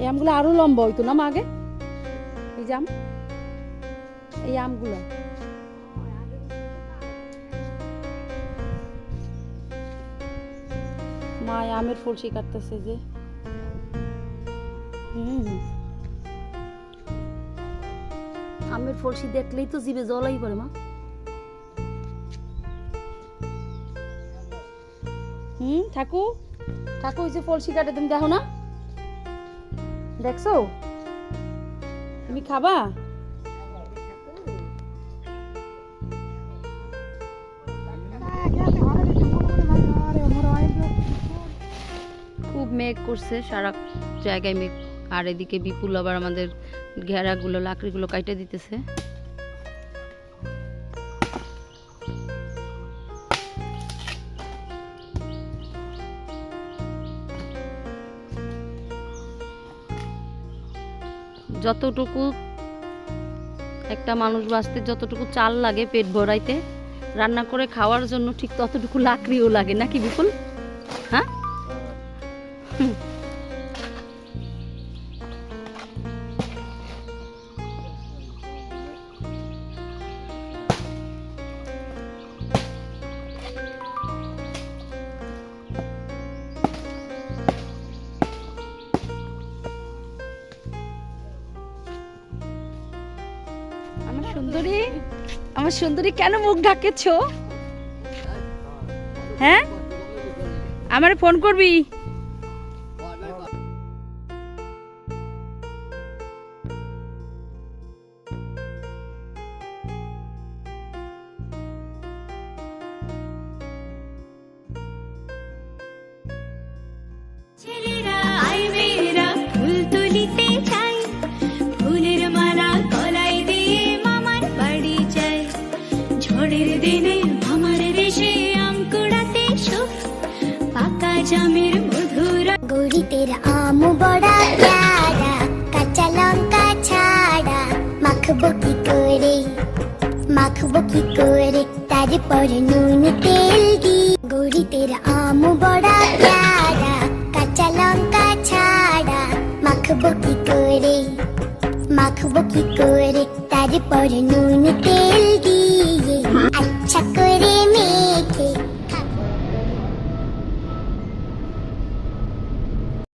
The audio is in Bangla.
এই আমগুলো আরও লম্বা হইতো না আগে? এই জাম এই আমগুলো। মা আমের ফলসি কাটতেছে যে। আমের ফলসি দেখলেই তো জিভে জলাই পড়ে মা। হুম, ঠাকু? ঠাকু ওই যে ফলসি কাটে তুমি দেখো না। দেখছ? তুমি খাবা? খুব মেঘ করছে, সারা জায়গায় মেঘ। আর এদিকে বিপুল আবার আমাদের ঘেরাগুলো, লাকড়িগুলো কাইটে দিতেছে। যতটুকু একটা মানুষ বাঁচতে যতটুকু চাল লাগে পেট ভরাইতে, রান্না করে খাওয়ার জন্য ঠিক ততটুকু লাকড়িও লাগে, নাকি বিপুল? হ্যাঁ? সুন্দরী? আমার সুন্দরী কেন মুখ ঢাকেছ? হ্যাঁ? আমার ফোন করবি? ঝড়ের দিনে মামার দেশে আম কুড়াতে সুখ। পাকা জামের মধুর গৌরী তেরা আম বড়া, প্যারা, কাঁচা লঙ্কা ছাড়া। মাখবো কি করে? মাখবো কি করে? তারপর নুন তেল দি গৌরী তেরা আম বড়া, প্যারা, কাঁচা লঙ্কা ছাড়া। মাখবো কি করে? মাখবো কি করে? তারপর নুন তেল I